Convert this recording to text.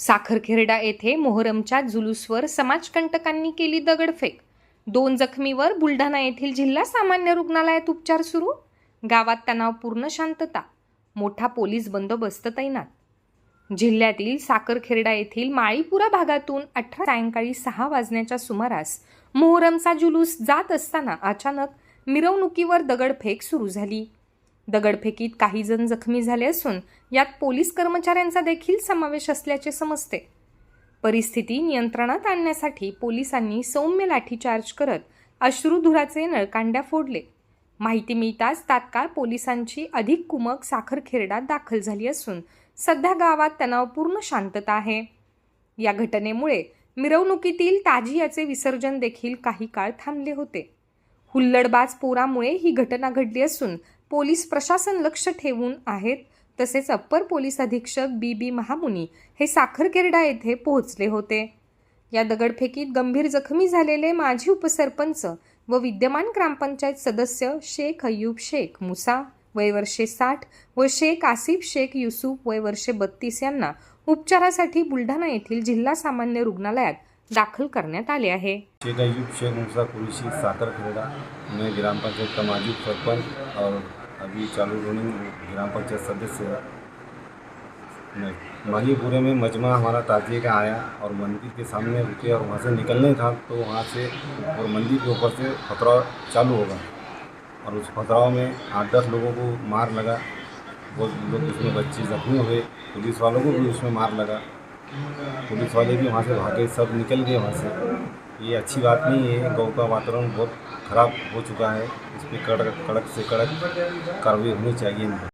साखरखेरडा येथे मोहरमच्या जुलूसवर समाजकंटकांनी केली दगडफेक. दोन जखमीवर बुलढाणा येथील जिल्हा सामान्य रुग्णालयात उपचार सुरू. गावात तणावपूर्ण शांतता. मोठा पोलीस बंदोबस्त तैनात. जिल्ह्यातील साखरखेरडा येथील माळीपुरा भागातून अठरा सायंकाळी सहा वाजण्याच्या सुमारास मोहरमचा जुलूस जात असताना अचानक मिरवणुकीवर दगडफेक सुरू झाली. दगडफेकीत काही जण जखमी झाले असून यात पोलीस कर्मचाऱ्यांचा देखील समावेश असल्याचे समजते. परिस्थिती नियंत्रणात आणण्यासाठी पोलिसांनी सौम्य लाठीचार्ज करत अश्रुधुराचे नळकांड्या फोडले. माहिती मिळताच तात्काळ पोलिसांची अधिक कुमक साखरखेरडात दाखल झाली असून सध्या गावात तणावपूर्ण शांतता आहे. या घटनेमुळे मिरवणुकीतील ताजियाचे विसर्जन देखील काही काळ थांबले होते. हुल्लडबाज पोरामुळे ही घटना घडली असून पोलीस प्रशासन लक्ष ठेवून आहेत तसेच अप्पर पोलीस अधीक्षक बी बी महामुनी हे साखरकेरडा येथे पोहोचले होते. या दगडफेकीत गंभीर जखमी झालेले माजी उपसरपंच व विद्यमान ग्रामपंचायत सदस्य शेख अय्यूब शेख मुसा वय वर्षे साठ व शेख आसिफ शेख युसुफ वय वर्षे बत्तीस यांना उपचारासाठी बुलढाणा येथील जिल्हा सामान्य रुग्णालयात दाखल करण्यात आले आहे. शेख अयूब शेख मूसा कुरेशी खेड़ा मैं ग्राम पंचायत का माजी सरपंच और अभी चालू रनिंग ग्राम पंचायत सदस्य मैं। मालीपुरे में मजमा हमारा ताजिए का आया और मंदिर के सामने रुके और वहाँ से निकलने था तो वहाँ से और मंदिर के ऊपर से पथराव चालू होगा। और उस पथराव में आठ दस लोगों को मार लगा। बहुत लोग उसमें बच्चे जख्मी हुए, पुलिस वालों को भी उसमें मार लगा। पुलिस वाले भी वहाँ से भागे, सब निकल गए वहाँ से। ये अच्छी बात नहीं है, गाँव का वातावरण बहुत ख़राब हो चुका है। इस पर कड़क कड़क से कड़क कार्रवाई होनी चाहिए।